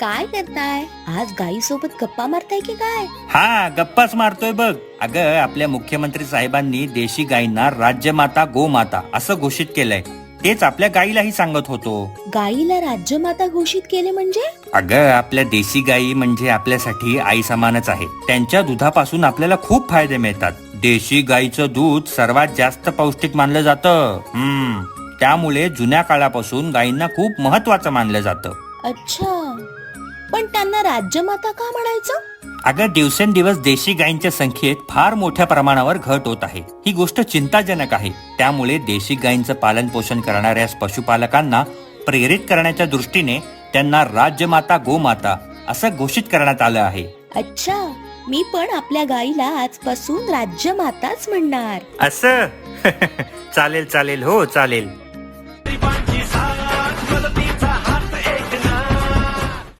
काय करताय? आज गाई सोबत गप्पा मारताय की काय? हा गप्पाच मारतोय बघ. अगं आपल्या मुख्यमंत्री साहेबांनी देशी गायींना राज्यमाता गोमाता असं घोषित केलंय. तेच आपल्या गाईलाही सांगत होतो. गाईला राज्यमाता घोषित केले म्हणजे? अगं आपल्या देशी गायी म्हणजे आपल्यासाठी आई समानच आहे. त्यांच्या दुधापासून आपल्याला खूप फायदे मिळतात. देशी गाईचं दूध सर्वात जास्त पौष्टिक मानलं जातं. हम्म. त्यामुळे जुन्या काळापासून गायींना खूप महत्वाचं मानलं जातं. अच्छा. पण त्यांना राज्यमाता का म्हणायचं? अगं दिवसेंदिवस देशी गायींच्या संख्येत फार मोठ्या प्रमाणावर घट होत आहे. ही गोष्ट चिंताजनक आहे. त्यामुळे देशी गायींचं पालन पोषण करणाऱ्या पशुपालकांना प्रेरित करण्याच्या दृष्टीने त्यांना राज्यमाता गोमाता असं घोषित करण्यात आलं आहे. अच्छा. मी पण आपल्या गाईला आजपासून राज्यमाताच म्हणणार. असं? चालेल चालेल. हो चालेल.